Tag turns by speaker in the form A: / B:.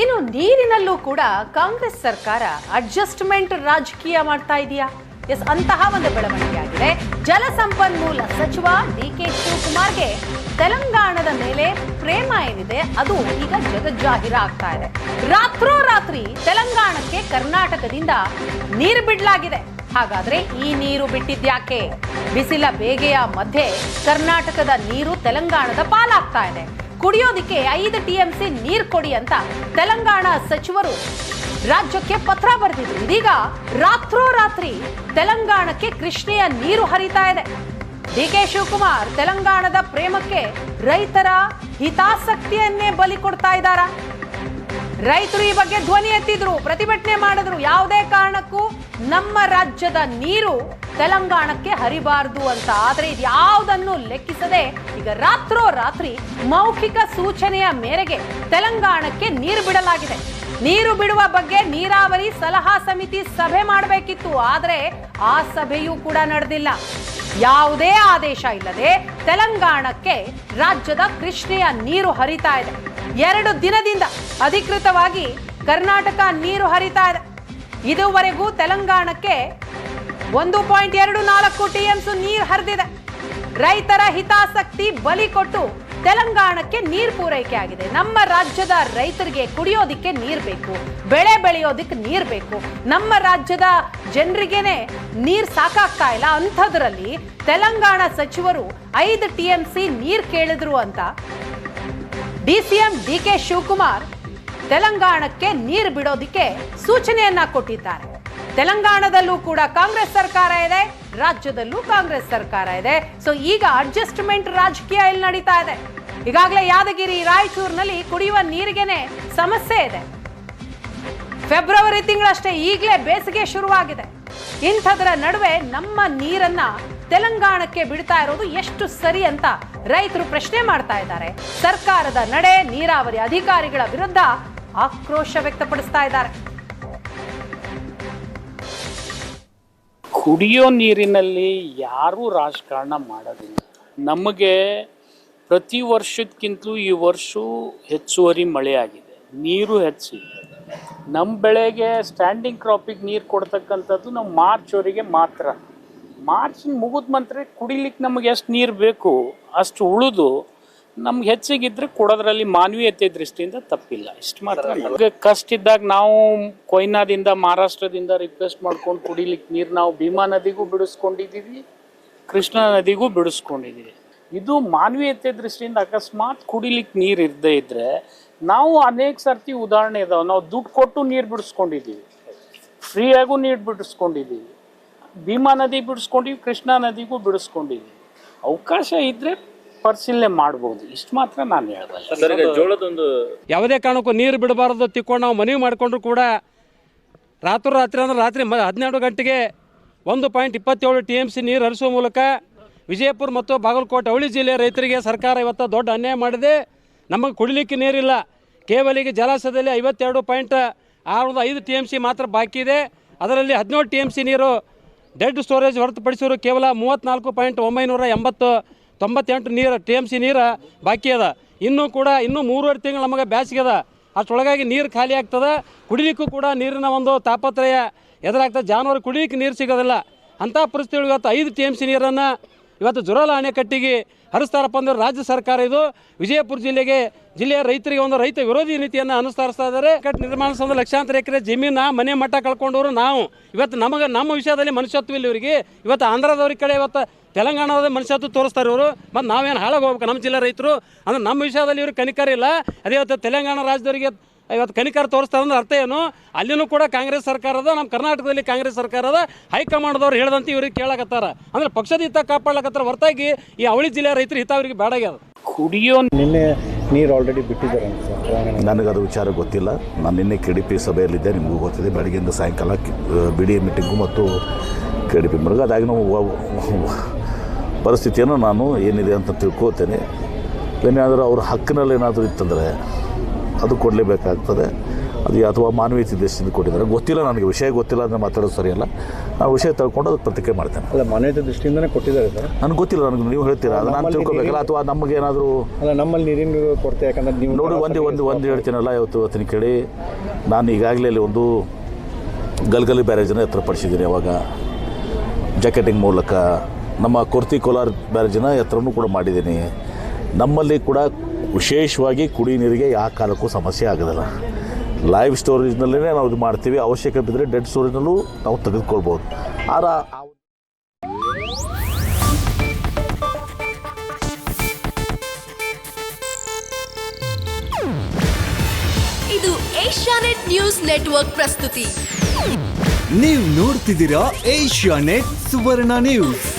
A: ಇನ್ನು ನೀರಿನಲ್ಲೂ ಕೂಡ ಕಾಂಗ್ರೆಸ್ ಸರ್ಕಾರ ಅಡ್ಜಸ್ಟ್ಮೆಂಟ್ ರಾಜಕೀಯ ಮಾಡ್ತಾ ಇದೆಯಾ? ಎಸ್ ಅಂತಹ ಒಂದು ಬೆಳವಣಿಗೆ ಆಗಿದೆ ಜಲಸಂಪನ್ಮೂಲ ಸಚಿವ ಡಿ ಕೆ ಶಿವಕುಮಾರ್ಗೆ ತೆಲಂಗಾಣದ ಮೇಲೆ ಪ್ರೇಮ ಏನಿದೆ, ಅದು ಈಗ ಜಗಜ್ಜಾಹಿರ ಆಗ್ತಾ ಇದೆ. ರಾತ್ರೋರಾತ್ರಿ ತೆಲಂಗಾಣಕ್ಕೆ ಕರ್ನಾಟಕದಿಂದ ನೀರು ಬಿಡಲಾಗಿದೆ. ಹಾಗಾದ್ರೆ ಈ ನೀರು ಬಿಟ್ಟಿದ್ಯಾಕೆ? ಬಿಸಿಲ ಬೇಗೆಯ ಮಧ್ಯೆ ಕರ್ನಾಟಕದ ನೀರು ತೆಲಂಗಾಣದ ಪಾಲಾಗ್ತಾ ಇದೆ. ಕುಡಿಯೋದಿಕ್ಕೆ ಐದು ಟಿಎಂಸಿ ನೀರು ಕೊಡಿ ಅಂತ ತೆಲಂಗಾಣ ಸಚಿವರು ರಾಜ್ಯಕ್ಕೆ ಪತ್ರ ಬರೆದಿದ್ರು. ಇದೀಗ ರಾತ್ರೋರಾತ್ರಿ ತೆಲಂಗಾಣಕ್ಕೆ ಕೃಷ್ಣೆಯ ನೀರು ಹರಿತಾ ಇದೆ. ಡಿ ಕೆ ಶಿವಕುಮಾರ್ ತೆಲಂಗಾಣದ ಪ್ರೇಮಕ್ಕೆ ರೈತರ ಹಿತಾಸಕ್ತಿಯನ್ನೇ ಬಲಿ ಕೊಡ್ತಾ ಇದ್ದಾರಾ? ರೈತರು ಈ ಬಗ್ಗೆ ಧ್ವನಿ ಎತ್ತಿದ್ರು, ಪ್ರತಿಭಟನೆ ಮಾಡಿದ್ರು. ಯಾವುದೇ ಕಾರಣಕ್ಕೂ ನಮ್ಮ ರಾಜ್ಯದ ನೀರು ತೆಲಂಗಾಣಕ್ಕೆ ಹರಿಬಾರದು ಅಂತ. ಆದರೆ ಇದ್ಯಾವುದನ್ನು ಲೆಕ್ಕಿಸದೆ ಈಗ ರಾತ್ರೋ ರಾತ್ರಿ ಮೌಖಿಕ ಸೂಚನೆಯ ಮೇರೆಗೆ ತೆಲಂಗಾಣಕ್ಕೆ ನೀರು ಬಿಡಲಾಗಿದೆ. ನೀರು ಬಿಡುವ ಬಗ್ಗೆ ನೀರಾವರಿ ಸಲಹಾ ಸಮಿತಿ ಸಭೆ ಮಾಡಬೇಕಿತ್ತು. ಆದರೆ ಆ ಸಭೆಯೂ ಕೂಡ ನಡೆದಿಲ್ಲ. ಯಾವುದೇ ಆದೇಶ ಇಲ್ಲದೆ ತೆಲಂಗಾಣಕ್ಕೆ ರಾಜ್ಯದ ಕೃಷ್ಣೆಯ ನೀರು ಹರಿತಾ ಇದೆ. ಎರಡು ದಿನದಿಂದ ಅಧಿಕೃತವಾಗಿ ಕರ್ನಾಟಕ ನೀರು ಹರಿತಾ ಇದೆ. ಇದುವರೆಗೂ ತೆಲಂಗಾಣಕ್ಕೆ ಒಂದು ಪಾಯಿಂಟ್ ಎರಡು ನಾಲ್ಕು ಟಿಎಂಸು ನೀರು ಹರಿದಿದೆ. ರೈತರ ಹಿತಾಸಕ್ತಿ ಬಲಿ ಕೊಟ್ಟು ತೆಲಂಗಾಣಕ್ಕೆ ನೀರು ಪೂರೈಕೆ ಆಗಿದೆ. ನಮ್ಮ ರಾಜ್ಯದ ರೈತರಿಗೆ ಕುಡಿಯೋದಿಕ್ಕೆ ನೀರು ಬೇಕು, ಬೆಳೆ ಬೆಳೆಯೋದಿಕ್ಕೆ ನೀರು ಬೇಕು. ನಮ್ಮ ರಾಜ್ಯದ ಜನರಿಗೇನೆ ನೀರು ಸಾಕಾಗ್ತಾ ಇಲ್ಲ. ಅಂಥದ್ರಲ್ಲಿ ತೆಲಂಗಾಣ ಸಚಿವರು ಐದು ಟಿ ಎಂ ಸಿ ನೀರು ಕೇಳಿದ್ರು ಅಂತ. D C M D K Shivakumar ತೆಲಂಗಾಣಕ್ಕೆ ನೀರು ಬಿಡೋದಿಕ್ಕೆ ಸೂಚನೆಯನ್ನ ಕೊಟ್ಟಿದ್ದಾರೆ. ತೆಲಂಗಾಣದಲ್ಲೂ ಕೂಡ ಕಾಂಗ್ರೆಸ್ ಸರ್ಕಾರ ಇದೆ, ರಾಜ್ಯದಲ್ಲೂ ಕಾಂಗ್ರೆಸ್ ಸರ್ಕಾರ ಇದೆ. ಸೊ ಈಗ ಅಡ್ಜಸ್ಟ್ಮೆಂಟ್ ರಾಜಕೀಯ ಇಲ್ಲಿ ನಡೀತಾ ಇದೆ. ಈಗಾಗಲೇ ಯಾದಗಿರಿ, ರಾಯಚೂರಿನಲ್ಲಿ ಕುಡಿಯುವ ನೀರಿಗೆನೆ ಸಮಸ್ಯೆ ಇದೆ. ಫೆಬ್ರವರಿ ತಿಂಗಳಷ್ಟೇ ಈಗಲೇ ಬೇಸಿಗೆ ಶುರುವಾಗಿದೆ. ಇಂಥದ್ರ ನಡುವೆ ನಮ್ಮ ನೀರನ್ನ ತೆಲಂಗಾಣಕ್ಕೆ ಬಿಡ್ತಾ ಇರೋದು ಎಷ್ಟು ಸರಿ ಅಂತ ರೈತರು ಪ್ರಶ್ನೆ ಮಾಡ್ತಾ ಇದ್ದಾರೆ. ಸರ್ಕಾರದ ನಡೆ ನೀರಾವರಿ ಅಧಿಕಾರಿಗಳ ವಿರುದ್ಧ ಆಕ್ರೋಶ ವ್ಯಕ್ತಪಡಿಸ್ತಾ ಇದ್ದಾರೆ.
B: ಕುಡಿಯೋ ನೀರಿನಲ್ಲಿ ಯಾರೂ ರಾಜಕಾರಣ ಮಾಡೋದಿಲ್ಲ. ನಮಗೆ ಪ್ರತಿ ವರ್ಷಕ್ಕಿಂತಲೂ ಈ ವರ್ಷ ಹೆಚ್ಚುವರಿ ಮಳೆ ಆಗಿದೆ. ನೀರು ಹೆಚ್ಚಿದೆ ನಮ್ಮ ಬೆಳೆಗೆ ಸ್ಟ್ಯಾಂಡಿಂಗ್ ಕ್ರಾಪಿಗೆ ನೀರು ಕೊಡ್ತಕ್ಕಂಥದ್ದು ನಾವು ಮಾರ್ಚ್ವರೆಗೆ ಮಾತ್ರ. ಮಾರ್ಚ್ ಮುಗಿದ ಮಂತ್ರ ಕುಡಿಲಿಕ್ಕೆ ನಮಗೆ ಎಷ್ಟು ನೀರು ಬೇಕು, ಅಷ್ಟು ಉಳಿದು ನಮ್ಗೆ ಹೆಚ್ಚಿಗಿದ್ರೆ ಕೊಡೋದ್ರಲ್ಲಿ ಮಾನವೀಯತೆ ದೃಷ್ಟಿಯಿಂದ ತಪ್ಪಿಲ್ಲ. ಇಷ್ಟು ಮಾತ್ರ. ನಮಗೆ ಕಷ್ಟ ಇದ್ದಾಗ ನಾವು ಕೊಯ್ನಾದಿಂದ ಮಹಾರಾಷ್ಟ್ರದಿಂದ ರಿಕ್ವೆಸ್ಟ್ ಮಾಡ್ಕೊಂಡು ಕುಡಿಲಿಕ್ಕೆ ನೀರು ನಾವು ಭೀಮಾ ನದಿಗೂ ಬಿಡಿಸ್ಕೊಂಡಿದ್ದೀವಿ ಕೃಷ್ಣಾ ನದಿಗೂ ಬಿಡಿಸ್ಕೊಂಡಿದ್ದೀವಿ ಇದು ಮಾನವೀಯತೆ ದೃಷ್ಟಿಯಿಂದ ಅಕಸ್ಮಾತ್ ಕುಡಿಲಿಕ್ಕೆ ನೀರು ಇರದೇ ಇದ್ರೆ ನಾವು ಅನೇಕ ಸರ್ತಿ ಉದಾಹರಣೆ ಇದಾವೆ. ನಾವು ದುಡ್ಡು ಕೊಟ್ಟು ನೀರು ಬಿಡಿಸ್ಕೊಂಡಿದ್ದೀವಿ ಫ್ರೀಯಾಗೂ ನೀರು ಬಿಡಿಸ್ಕೊಂಡಿದ್ದೀವಿ ಭೀಮಾ ನದಿ ಬಿಡಿಸ್ಕೊಂಡಿವಿ ಕೃಷ್ಣಾ ನದಿಗೂ ಬಿಡಿಸ್ಕೊಂಡಿದ್ದೀವಿ ಅವಕಾಶ ಇದ್ರೆ ಪರಿಶೀಲನೆ ಮಾಡಬಹುದು ಇಷ್ಟು ಮಾತ್ರ ನಾನು
C: ಜೋಳದೊಂದು
D: ಯಾವುದೇ ಕಾರಣಕ್ಕೂ ನೀರು ಬಿಡಬಾರದು ತಿಕ್ಕೊಂಡು ನಾವು ಮನವಿ ಮಾಡಿಕೊಂಡ್ರು ಕೂಡ ರಾತ್ರಿ ರಾತ್ರಿ ಅಂದ್ರೆ ರಾತ್ರಿ ಮ ಹದಿನೆರಡು ಗಂಟೆಗೆ ಒಂದು ಪಾಯಿಂಟ್ ಇಪ್ಪತ್ತೇಳು ಟಿ ಎಂ ಸಿ ನೀರು ಹರಿಸುವ ಮೂಲಕ ವಿಜಯಪುರ ಮತ್ತು ಬಾಗಲಕೋಟೆ ಅವಳಿ ಜಿಲ್ಲೆಯ ರೈತರಿಗೆ ಸರ್ಕಾರ ಇವತ್ತು ದೊಡ್ಡ ಅನ್ಯಾಯ ಮಾಡಿದೆ. ನಮಗೆ ಕುಡಿಲಿಕ್ಕೆ ನೀರಿಲ್ಲ. ಕೇವಲ ಈಗ ಜಲಾಶಯದಲ್ಲಿ ಐವತ್ತೆರಡು ಪಾಯಿಂಟ್ ಆರು ಐದು ಟಿ ಎಂ ಸಿ ಮಾತ್ರ ಬಾಕಿ ಇದೆ. ಅದರಲ್ಲಿ ಹದಿನೇಳು ಟಿ ಎಂ ಸಿ ನೀರು ಡೆಡ್ ಸ್ಟೋರೇಜ್ ಹೊರತುಪಡಿಸಿದ್ರು ಕೇವಲ ಮೂವತ್ತ್ನಾಲ್ಕು ಪಾಯಿಂಟ್ ಒಂಬೈನೂರ ಎಂಬತ್ತು ತೊಂಬತ್ತೆಂಟು ನೀರು, ಟಿ ಎಂ ಸಿ ನೀರು ಬಾಕಿ ಅದ. ಇನ್ನೂ ಕೂಡ, ಇನ್ನೂ ಮೂರುವರೆ ತಿಂಗಳು ನಮಗೆ ಬ್ಯಾಸಿಗೆ ಅದ. ಅಷ್ಟರೊಳಗಾಗಿ ನೀರು ಖಾಲಿ ಆಗ್ತದೆ. ಕುಡಿಲಿಕ್ಕೂ ಕೂಡ ನೀರಿನ ಒಂದು ತಾಪತ್ರಯ ಎದುರಾಗ್ತದೆ. ಜಾನುವಾರು ಕುಡಿಲಿಕ್ಕೆ ನೀರು ಸಿಗೋದಿಲ್ಲ. ಅಂಥ ಪರಿಸ್ಥಿತಿ ಇವತ್ತು ಐದು ಟಿ ಎಂ ಸಿ ನೀರನ್ನು ಇವತ್ತು ಜುರಾಲ ಅಣೆಕಟ್ಟಿಗೆ ಹರಿಸ್ತಾರಪ್ಪ ಅಂದ್ರೆ ರಾಜ್ಯ ಸರ್ಕಾರ ಇದು. ವಿಜಯಪುರ ಜಿಲ್ಲೆಗೆ ಜಿಲ್ಲೆಯ ರೈತರಿಗೆ ಒಂದು ರೈತ ವಿರೋಧಿ ನೀತಿಯನ್ನು ಅನುಸರಿಸ್ತಾ ಇದ್ದಾರೆ. ಕಟ್ ನಿರ್ಮಾಣ ಸಂಬಂಧ ಲಕ್ಷಾಂತರ ಎಕರೆ ಜಮೀನ, ಮನೆ ಮಟ್ಟ ಕಳ್ಕೊಂಡವರು ನಾವು. ಇವತ್ತು ನಮಗೆ ನಮ್ಮ ವಿಷಯದಲ್ಲಿ ಮನುಷ್ಯತ್ವ ಇಲ್ಲ ಇವರಿಗೆ. ಇವತ್ತು ಆಂಧ್ರದವ್ರ ಕಡೆ ಇವತ್ತು ತೆಲಂಗಾಣದ ಮನುಷ್ಯತ್ವ ತೋರಿಸ್ತಾರೆ ಇವರು ಮತ್ತು ನಾವೇನು ಹಾಳಾಗಿ ಹೋಗ್ಬೇಕು ನಮ್ಮ ಜಿಲ್ಲೆ ರೈತರು. ಅಂದ್ರೆ ನಮ್ಮ ವಿಷಯದಲ್ಲಿ ಇವರು ಕನಿಕರ ಇಲ್ಲ ಅದೇ ಇವತ್ತು ತೆಲಂಗಾಣ ರಾಜ್ಯದವರಿಗೆ ಇವತ್ತು ಕನಿಕರ್ ತೋರಿಸ್ತಾರೆ ಅಂದ್ರೆ ಅರ್ಥ ಏನು? ಅಲ್ಲಿನೂ ಕೂಡ ಕಾಂಗ್ರೆಸ್ ಸರ್ಕಾರದ ನಮ್ಮ ಕರ್ನಾಟಕದಲ್ಲಿ ಕಾಂಗ್ರೆಸ್ ಸರ್ಕಾರದ ಹೈಕಮಾಂಡ್ದವ್ರು ಹೇಳ್ದಂತೆ ಇವ್ರಿಗೆ ಕೇಳಕತ್ತಾರ. ಅಂದ್ರೆ ಪಕ್ಷದ ಹಿತ ಕಾಪಾಡ್ಲಕತ್ತಾರ. ಹೊರತಾಗಿ ಈ ಅವಳಿ ಜಿಲ್ಲೆಯ ರೈತರ ಹಿತ ಅವರಿಗೆ ಬೇಡಾಗ್ಯದ
B: ಕುಡಿಯೋ
E: ನಿನ್ನೆ ನೀರು ಆಲ್ರೆಡಿ ಬಿಟ್ಟಿದ್ದಾರೆ
F: ನನಗದು ವಿಚಾರ ಗೊತ್ತಿಲ್ಲ. ನಾನು ನಿನ್ನೆ ಕೆ ಡಿ ಪಿ ಸಭೆಯಲ್ಲಿದ್ದೆ ನಿಮಗೂ ಗೊತ್ತಿದೆ. ಬೆಳಗ್ಗೆಯಿಂದ ಸಾಯಂಕಾಲ ಬಿ ಡಿ ಎ ಮೀಟಿಂಗು ಮತ್ತು ಕೆ ಡಿ ಪಿ ಮೃಗ ಅದಾಗಿ ನಾವು ಪರಿಸ್ಥಿತಿಯನ್ನು ನಾನು ಏನಿದೆ ಅಂತ ತಿಳ್ಕೊತೇನೆ. ಏನಾದರೂ ಅವ್ರ ಹಕ್ಕಿನಲ್ಲಿ ಏನಾದರೂ ಇತ್ತಂದರೆ ಅದು ಕೊಡಲೇಬೇಕಾಗ್ತದೆ. ಅದು ಅಥವಾ ಮಾನವೀಯತೆ ದೃಷ್ಟಿಯಿಂದ ಕೊಟ್ಟಿದ್ದಾರೆ. ಗೊತ್ತಿಲ್ಲ ನನಗೆ ವಿಷಯ ಗೊತ್ತಿಲ್ಲ ಅಂದರೆ ಮಾತಾಡೋದು ಸರಿಯಲ್ಲ. ಆ ವಿಷಯ ತಗೊಂಡು ಅದಕ್ಕೆ ಪ್ರತಿಕ್ರಿಯೆ ಮಾಡ್ತೇನೆ.
E: ಅಲ್ಲ ಮಾನವೀಯತೆ ದೃಷ್ಟಿಯಿಂದನೇ ಕೊಟ್ಟಿದ್ದಾರೆ ಸರ್.
F: ನನಗೆ ಗೊತ್ತಿಲ್ಲ ನನಗೆ ನೀವು ಹೇಳ್ತೀರಾ? ಅದು ನಾನು ತಿಳ್ಕೊಬೇಕಲ್ಲ ಅಥವಾ ನಮಗೆ ಏನಾದರೂ
E: ಅಲ್ಲ ನಮ್ಮಲ್ಲಿ ನೀರಿನ ಕೊರತೆ ಯಾಕಂದ್ರೆ ನೀವು
F: ನೋಡಿ ಒಂದು ಒಂದು ಒಂದು ಹೇಳ್ತೀನಲ್ಲ ಇವತ್ತು ಇವತ್ತಿನ ಕೇಳಿ. ನಾನು ಈಗಾಗಲೇ ಅಲ್ಲಿ ಒಂದು ಗಲ್ಗಲಿ ಬ್ಯಾರೇಜನ್ನು ಎತ್ತರಪಡಿಸಿದ್ದೀನಿ ಅವಾಗ. ಜಾಕೆಟಿಂಗ್ ಮೂಲಕ. ನಮ್ಮ ಕುರ್ತಿ ಕೋಲಾರ ಬ್ಯಾರೇಜನ್ನು ಎತ್ತರನೂ ಕೂಡ ಮಾಡಿದ್ದೀನಿ. ನಮ್ಮಲ್ಲಿ ಕೂಡ ವಿಶೇಷವಾಗಿ ಕುಡಿ ನೀರಿಗೆ ಯಾವ ಕಾಲಕ್ಕೂ ಸಮಸ್ಯೆ ಆಗೋದಿಲ್ಲ. ಲೈವ್ ಸ್ಟೋರೇಜ್ನಲ್ಲೇ ನಾವು ಇದು ಮಾಡ್ತೀವಿ. ಅವಶ್ಯಕ ಬಿದ್ದರೆ ಡೆಡ್ ಸ್ಟೋರೇಜ್ನಲ್ಲೂ ನಾವು ತೆಗೆದುಕೊಳ್ಬೋದು. ಆರ ಆ-
C: ಇದು ಏಷ್ಯಾನೆಟ್ ನ್ಯೂಸ್ ನೆಟ್ವರ್ಕ್ ಪ್ರಸ್ತುತಿ.
G: ನೀವು ನೋಡ್ತಿದ್ದೀರಾ ಏಷ್ಯಾ ನೆಟ್ ಸುವರ್ಣ ನ್ಯೂಸ್.